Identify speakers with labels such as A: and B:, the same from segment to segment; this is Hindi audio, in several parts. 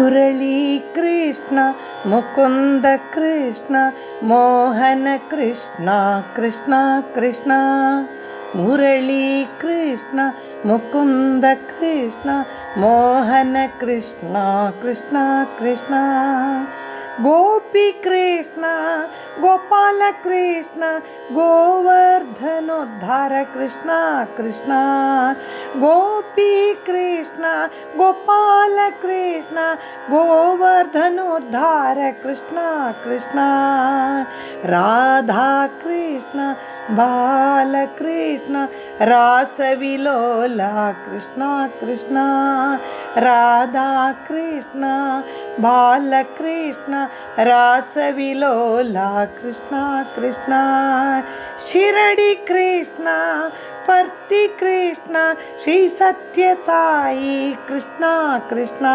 A: మురళీ కృష్ణ ముకుంద కృష్ణ మోహన కృష్ణ కృష్ణ కృష్ణ. మురళీ కృష్ణ ముకుంద కృష్ణ మోహన కృష్ణ కృష్ణ కృష్ణ. गोपी गोपीकृष्ण गोपालकृष्ण गोवर्धनोद्धार कृष्ण कृष्ण। गोपी कृष्ण गोवर्धनोद्धार कृष्ण कृष्ण। राधाकृष्ण बालकृष्ण रासविलोला कृष्ण कृष्ण। बाल बालकृष्ण రాసవిలోలా కృష్ణ కృష్ణ షిరడి కృష్ణ परति कृष्ण, श्री सत्य साई कृष्णा कृष्णा,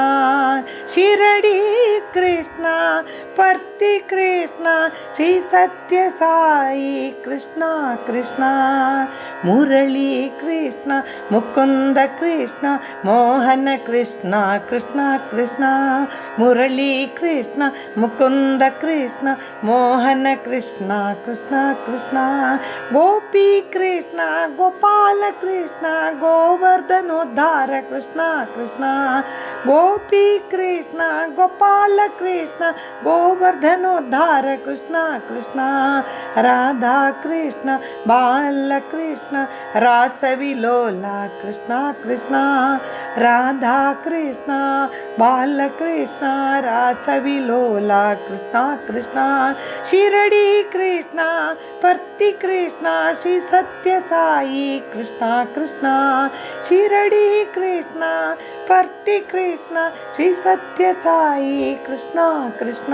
A: शिरडी कृष्णा, पर्ति कृष्णा, श्री सत्य साई कृष्णा कृष्णा, मुरली कृष्ण, मुकुंद कृष्ण, मोहन कृष्ण कृष्ण कृष्ण, मुरली कृष्ण, मुकुंद कृष्ण, मोहन कृष्ण कृष्ण कृष्ण, गोपी कृष्ण, गोपी गोपाल कृष्ण गोवर्धनोद्धार कृष्ण कृष्ण। गोपी कृष्ण, गोपाल कृष्ण गोवर्धनोद्धार कृष्ण कृष्ण। राधा कृष्ण बालकृष्ण रासविलोला कृष्ण कृष्ण। राधा कृष्ण बालकृष्ण रासविलोला कृष्ण कृष्ण। शिरडी कृष्ण, पर्ति कृष्ण, श्री सत्य साई కృష్ణ కృష్ణ షిరడి కృష్ణ పర్తి కృష్ణ శ్రీ సత్యసాయి కృష్ణ కృష్ణ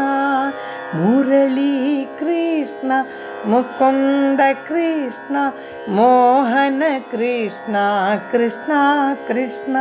A: మురళీ కృష్ణ ముకుంద కృష్ణ మోహన కృష్ణ కృష్ణ కృష్ణ.